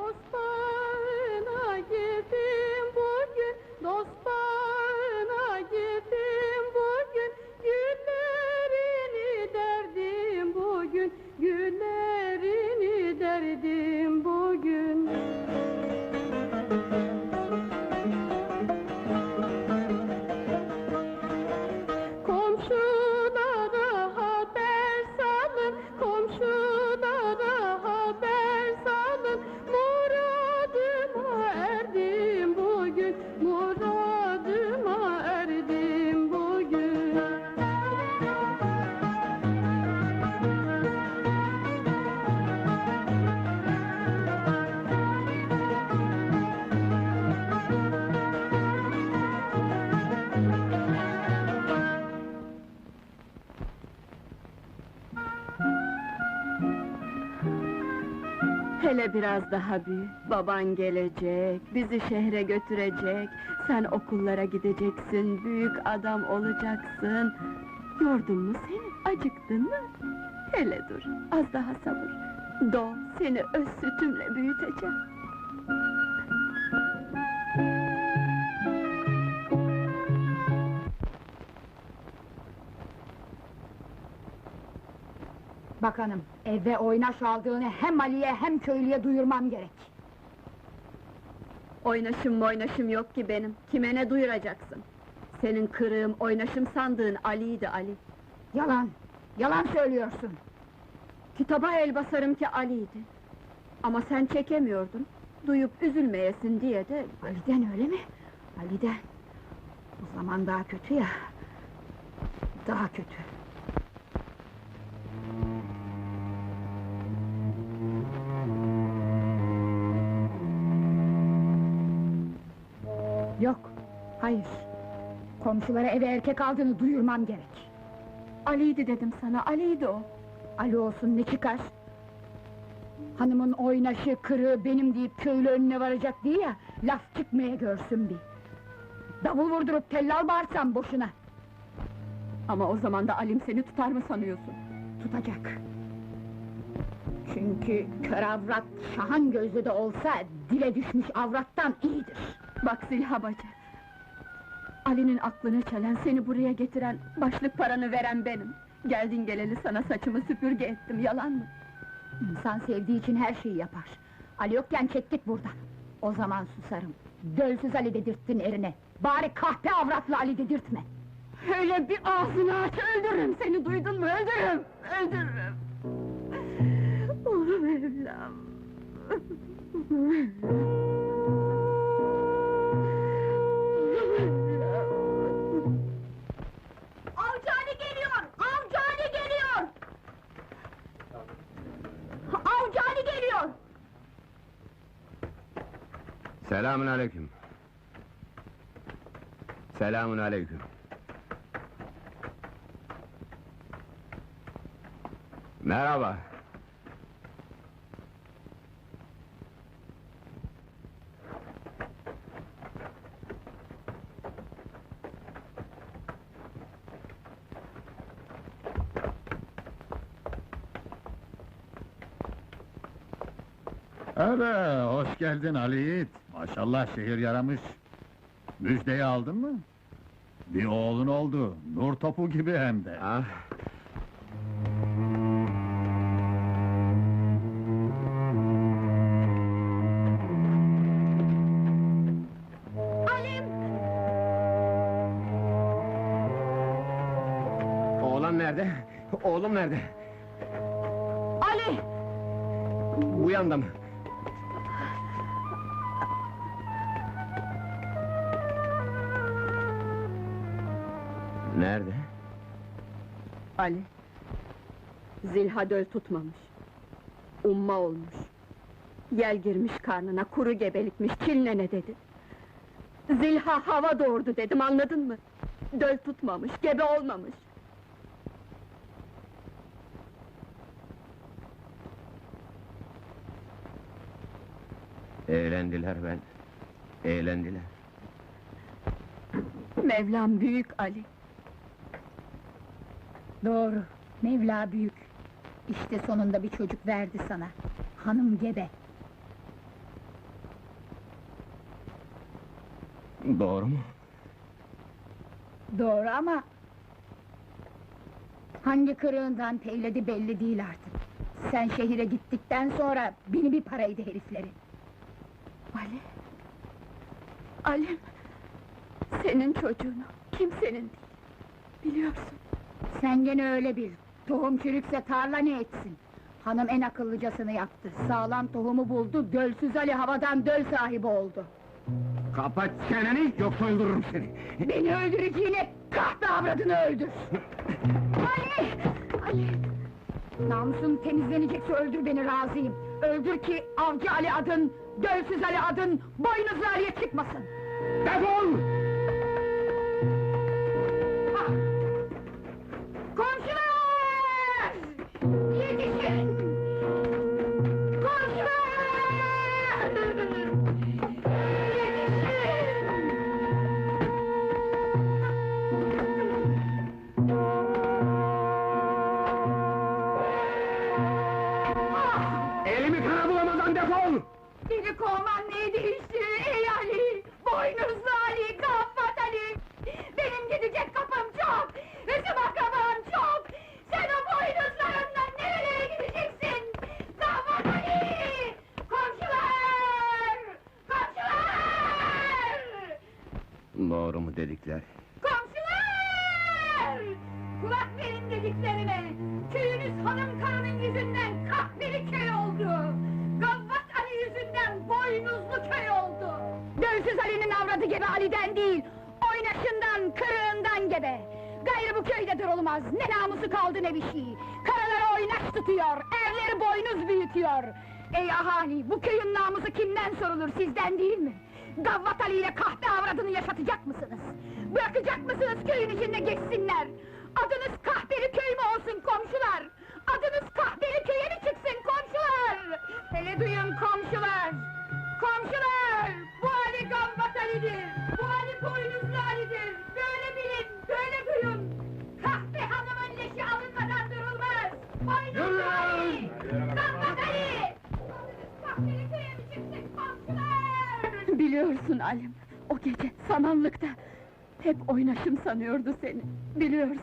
Jesús. Hele biraz daha büyü. Baban gelecek, bizi şehre götürecek. Sen okullara gideceksin, büyük adam olacaksın. Yordun mu seni, acıktın mı? Hele dur, az daha sabır. Doğ, seni öz sütümle büyüteceğim. Bak hanım, eve oynaş aldığını hem Ali'ye hem köylüye duyurmam gerek. Oynaşım oynaşım yok ki benim. Kime ne duyuracaksın? Senin kırığım, oynaşım sandığın Ali'ydi Ali. Yalan, yalan söylüyorsun. Kitaba el basarım ki Ali'ydi. Ama sen çekemiyordun. Duyup üzülmeyesin diye de... Ali'den öyle mi? Ali'den. O zaman daha kötü ya. Daha kötü. Hayır. Komşulara eve erkek aldığını duyurmam gerek. Ali'ydi dedim sana, Ali'ydi o. Ali olsun ne çıkar? Hanımın oynaşı, kırığı benim deyip köylü önüne varacak diye ya, laf çıkmaya görsün bir. Davul vurdurup tellal bağırsam boşuna. Ama o zaman da Alim seni tutar mı sanıyorsun? Tutacak. Çünkü kör avrat şahan gözlü de olsa dile düşmüş avrattan iyidir. Bak Zilha bacı. Ali'nin aklını çelen, seni buraya getiren, başlık paranı veren benim. Geldin geleli sana saçımı süpürge ettim, yalan mı? İnsan sevdiği için her şeyi yapar. Ali yokken çektik buradan. O zaman susarım. Dölsüz Ali dedirttin erine. Bari kahpe avratlı Ali dedirtme. Öyle bir ağzını aç, öldürürüm seni, duydun mu? Öldürürüm, öldürürüm! Oğlum evlam! Selamün aleyküm. Selamün aleyküm. Merhaba. Öyle, hoş geldin Ali Yiğit. Maşallah şehir yaramış. Müjdeyi aldın mı? Bir oğlun oldu, nur topu gibi hem de. Ah, oğlan nerede? Oğlum nerede? Ali! Bu yanda mı? Nerede? Ali, Zilha döl tutmamış. Umma olmuş. Yel girmiş karnına, kuru gebelikmiş, çilnene dedi. Zilha hava doğurdu dedim, anladın mı? Döl tutmamış, gebe olmamış. Eğlendiler ben. Eğlendiler. Mevlam büyük Ali. Doğru, Mevla büyük. İşte sonunda bir çocuk verdi sana. Hanım gebe. Doğru mu? Doğru ama... Hangi kırığından teyledi belli değil artık. Sen şehire gittikten sonra beni bir paraydı herifleri. Ali... Alim... Senin çocuğunu, kimsenin değil. Biliyorsun. Sen gene öyle bil. Tohum çürükse tarla ne etsin? Hanım en akıllıcasını yaptı. Sağlam tohumu buldu, dölsüz Ali havadan döl sahibi oldu. Kapat çeneni, yoksa öldürürüm seni! Beni öldüreceğine kahpe avradını öldür! Ali! Ali! Namusun temizlenecekse öldür beni razıyım. Öldür ki avcı Ali adın, dölsüz Ali adın, boynuzlu Ali'ye çıkmasın. Defol! Dedikler? Komşular! Kulak verin dediklerime! Köyünüz hanım karının yüzünden kahveli köy oldu! Gavvat Ali yüzünden boynuzlu köy oldu! Dönsüz Ali'nin avradı gebe Ali'den değil, oynaşından, kırığından gebe! Gayrı bu köyde durulmaz, ne namusu kaldı ne bir şey! Karaları oynaş tutuyor, erleri boynuz büyütüyor! Ey ahali, bu köyün namusu kimden sorulur, sizden değil mi? Gavvat Ali ile kahpe avradını yaşatacak mısınız? Bırakacak mısınız köyün içinde geçsinler? Adınız kahpeli köy mü olsun komşular? Adınız kahpeli köye mi çıksın komşular? Hele duyun komşular! Komşular! Biliyorsun Alim. O gece samanlıkta. Hep oynaşım sanıyordu seni. Biliyorsun.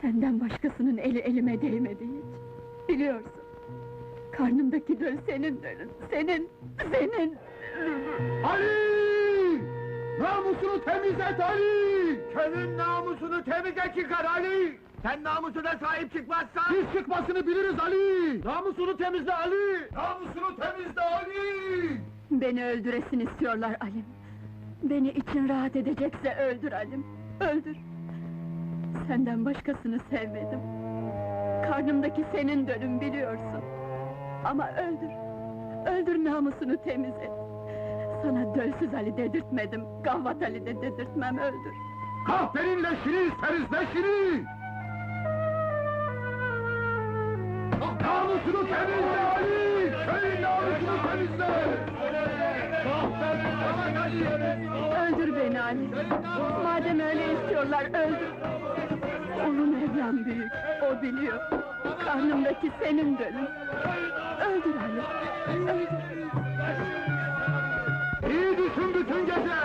Senden başkasının eli elime değmedi hiç. Biliyorsun. Karnımdaki döl senin dölün. Senin, senin. Ali! Namusunu temizlet Ali! Köyün namusunu temize çıkar Ali! Sen namusuna sahip çıkmazsan... Biz çıkmasını biliriz Ali! Namusunu temizle Ali! Namusunu temizle Ali! Beni öldüresin istiyorlar Alim. Beni için rahat edecekse öldür Alim. Öldür. Senden başkasını sevmedim. Karnımdaki senin dölün biliyorsun. Ama öldür. Öldür namusunu temiz et. Sana dölsüz Ali dedirtmedim. Gavvat Ali de dedirtmem öldür. Kahvenin leşini isteriz leşini! Namusunu temizle Ali! Köyün namusunu temizle! Öldür beni Ali. Madem öyle istiyorlar öldür. Onun evlen büyük. O biliyor. Karnımdaki senin dölün. Öldür Ali. Öldür. İyi düşün bütün gece!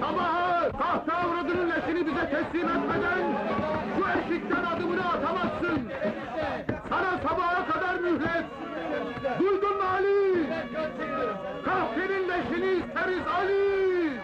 Sabaha kahve avradının leşini bize teslim etmeden şu eşikten adımını atamazsın! Duydun mu Ali? Kahvenin leşini isteriz Ali!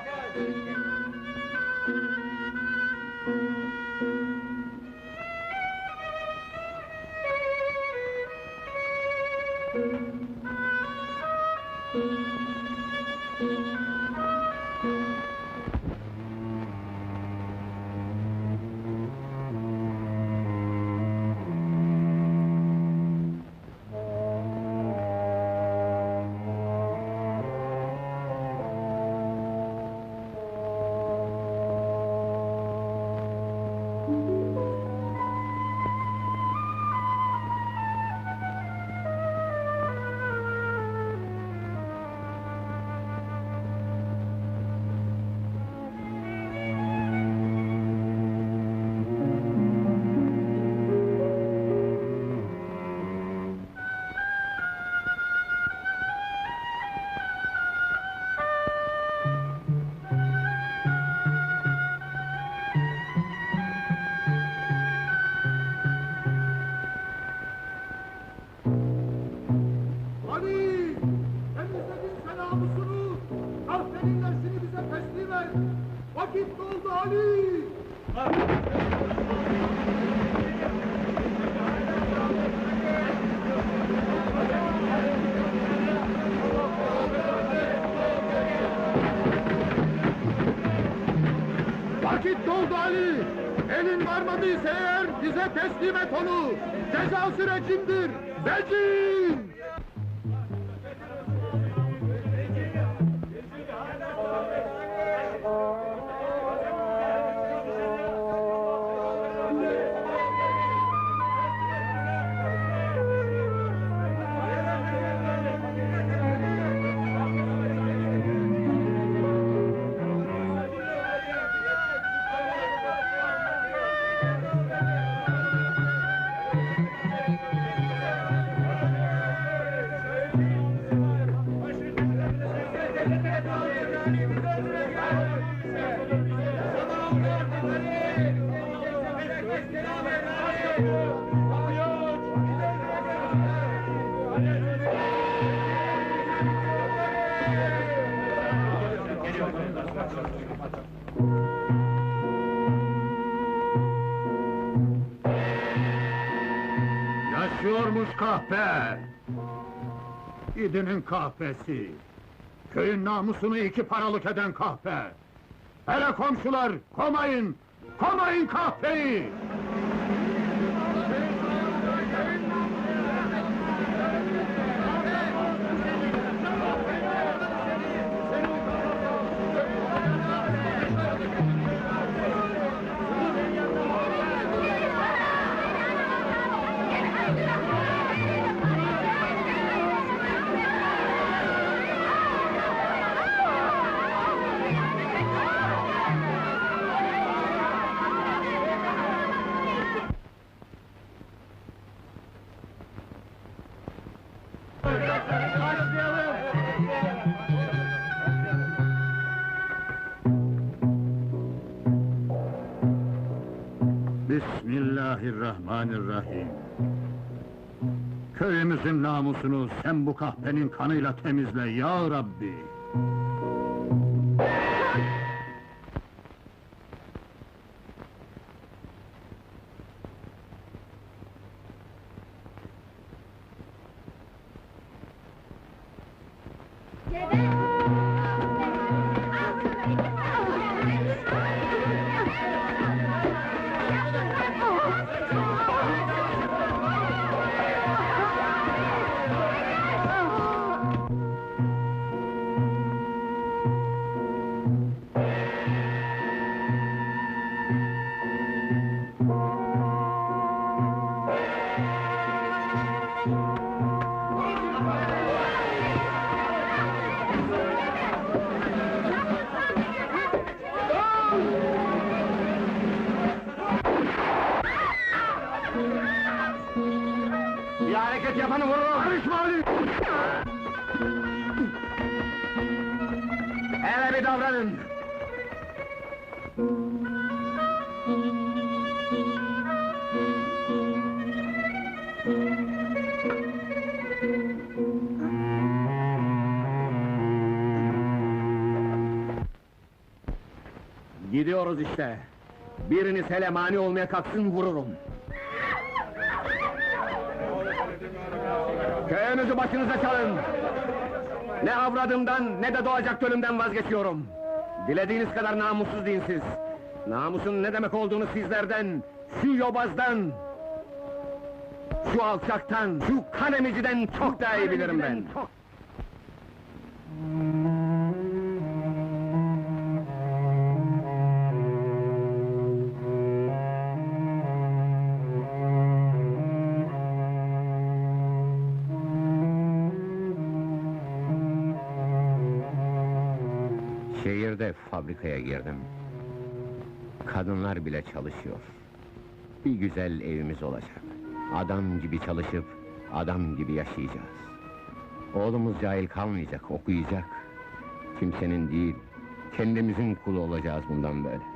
Ali! Vakit doldu Ali! Elin varmadıysa eğer bize teslim et onu! Ceza sürecindir! Becin! Yaşıyormuş kahpe! İdinin kahpesi! Köyün namusunu iki paralık eden kahpe! Hele komşular, komayın! Komayın kahpeyi! Bismillahirrahmanirrahim. Köyümüzün namusunu sen bu kahpenin kanıyla temizle ya Rabbi. Hareket yapanı vururum! Karışma Ali! Hele bir davranın! Gidiyoruz işte. Biriniz hele mani olmaya kalksın vururum. Köyünüzü başınıza çalın! Ne avradımdan ne de doğacak ölümden vazgeçiyorum. Dilediğiniz kadar namussuz dinsiz. Namusun ne demek olduğunu sizlerden, şu yobazdan, şu alçaktan, şu kan emiciden çok daha iyi bilirim ben. Şehirde fabrikaya girdim. Kadınlar bile çalışıyor. Bir güzel evimiz olacak. Adam gibi çalışıp, adam gibi yaşayacağız. Oğlumuz cahil kalmayacak, okuyacak. Kimsenin değil, kendimizin kulu olacağız bundan böyle.